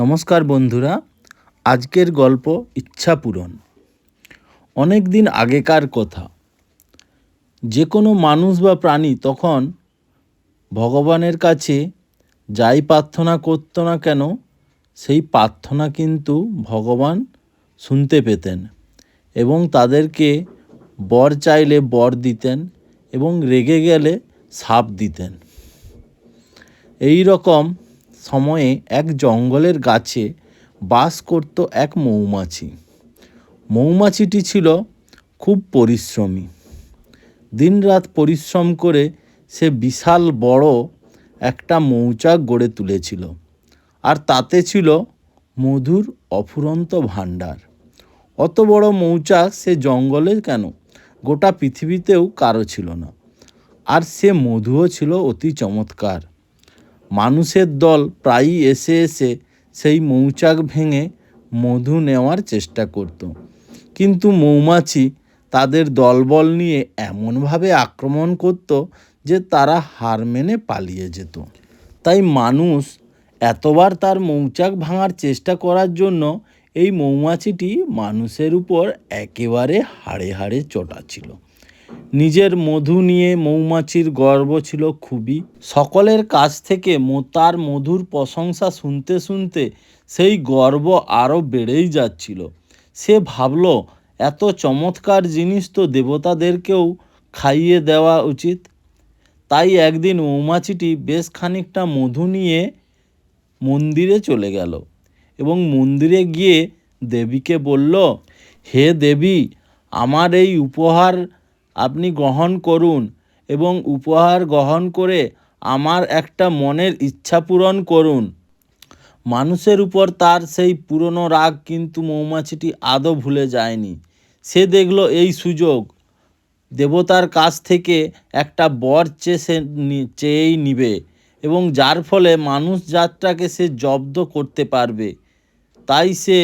নমস্কার বন্ধুরা, আজকের গল্প ইচ্ছা পূরণ। অনেক দিন আগেকার কথা। যে কোনো মানুষ বা প্রাণী তখন ভগবানের কাছে যাই প্রার্থনা করতো না কেন, সেই প্রার্থনা কিন্তু ভগবান শুনতে পেতেন এবং তাদেরকে বর চাইলে বর দিতেন এবং রেগে গেলে সাপ দিতেন। এই রকম সময়ে এক জঙ্গলের গাছে বাস করত এক মৌমাছি। মৌমাছিটি ছিল খুব পরিশ্রমী। দিনরাত পরিশ্রম করে সে বিশাল বড় একটা মৌচাক গড়ে তুলেছিল। আর তাতে ছিল মধুর অফুরন্ত ভাণ্ডার। অত বড় মৌচাক সে জঙ্গলে কেন? গোটা পৃথিবীতেও কারও ছিল না। আর সে মধুও ছিল অতি চমৎকার। মানুষের দল প্রায়ই এসে এসে সেই মৌচাক ভেঙে মধু নেওয়ার চেষ্টা করত। কিন্তু মৌমাছি তাদের দলবল নিয়ে এমনভাবে আক্রমণ করত যে তারা হার মেনে পালিয়ে যেত। তাই মানুষ এতবার তার মৌচাক ভাঙার চেষ্টা করার জন্য এই মৌমাছিটি মানুষের উপর একেবারে হাড়ে হাড়ে চটা ছিল। নিজের মধু নিয়ে মৌমাছির গর্ব ছিল খুবই। সকলের কাছ থেকে তার মধুর প্রশংসা শুনতে শুনতে সেই গর্ব আরও বেড়েই যাচ্ছিল। সে ভাবল, এত চমৎকার জিনিস তো দেবতাদেরকেও খাইয়ে দেওয়া উচিত। তাই একদিন মৌমাছিটি বেশ খানিকটা মধু নিয়ে মন্দিরে চলে গেল এবং মন্দিরে গিয়ে দেবীকে বলল, হে দেবী, আমার এই উপহার আপনি গ্রহণ করুন এবং উপহার গ্রহণ করে আমার একটা মনের ইচ্ছা পূরণ করুন। মানুষের উপর তার সেই পুরনো রাগ কিন্তু মৌমাছিটি আদৌ ভুলে যায়নি। সে দেখল এই সুযোগ। দেবতার কাছ থেকে একটা বর চেয়ে চেয়েই নিবে এবং যার ফলে মানুষ যাত্রাকে সে জব্দ করতে পারবে। তাই সে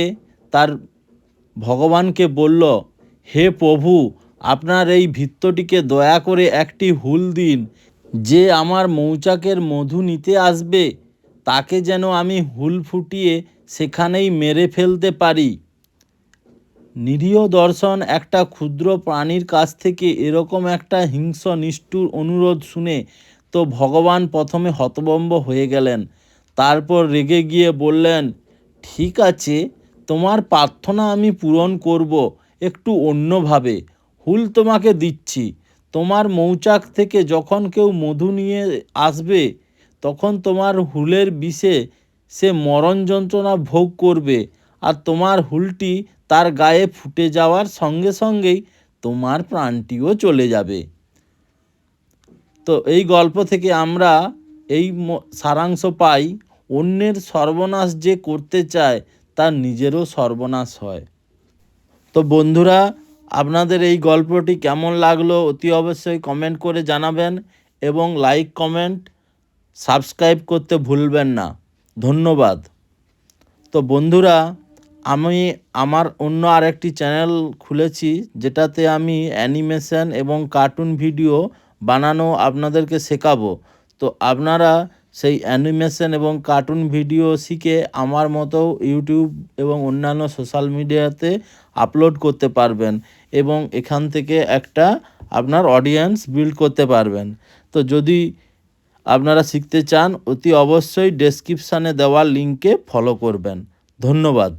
তার ভগবানকে বলল, হে প্রভু আপনার এই ভিত্তটিকে দয়া করে একটি হুল দিন। যে আমার মৌচাকের মধু নিতে আসবে, তাকে যেন আমি হুল ফুটিয়ে সেখানেই মেরে ফেলতে পারি। নিরীহ দর্শন একটা ক্ষুদ্র প্রাণীর কাছ থেকে এরকম একটা হিংস নিষ্ঠুর অনুরোধ শুনে তো ভগবান প্রথমে হতবম্ব হয়ে গেলেন। তারপর রেগে গিয়ে বললেন, ঠিক আছে, তোমার প্রার্থনা আমি পূরণ করব, একটু অন্যভাবে। হুল তোমাকে দিচ্ছি। তোমার মৌচাক থেকে যখন কেউ মধু নিয়ে আসবে, তখন তোমার হুলের বিষে সে মরণ যন্ত্রণা ভোগ করবে আর তোমার হুলটি তার গায়ে ফুটে যাওয়ার সঙ্গে সঙ্গেই তোমার প্রাণটিও চলে যাবে। তো এই গল্প থেকে আমরা এই সারাংশ পাই, অন্যের সর্বনাশ যে করতে চায়, তার নিজেরও সর্বনাশ হয়। তো বন্ধুরা আপনাদের এই গল্পটি কেমন লাগল অতি অবশ্যই কমেন্ট করে জানাবেন এবং লাইক, কমেন্ট, সাবস্ক্রাইব করতে ভুলবেন না। ধন্যবাদ। তো বন্ধুরা, আমি আমার অন্য আরেকটি চ্যানেল খুলেছি যেটাতে আমি অ্যানিমেশন এবং কার্টুন ভিডিও বানানো আপনাদেরকে শেখাবো। তো আপনারা সেই অ্যানিমেশন এবং কার্টুন ভিডিও শিখে আমার মতো ইউটিউব এবং অন্যান্য সোশ্যাল মিডিয়াতে আপলোড করতে পারবেন এবং এখান থেকে একটা আপনার অডিয়েন্স বিল্ড করতে পারবেন। তো যদি আপনারা শিখতে চান, অতি অবশ্যই ডেসক্রিপশানে দেওয়া লিঙ্কে ফলো করবেন। ধন্যবাদ।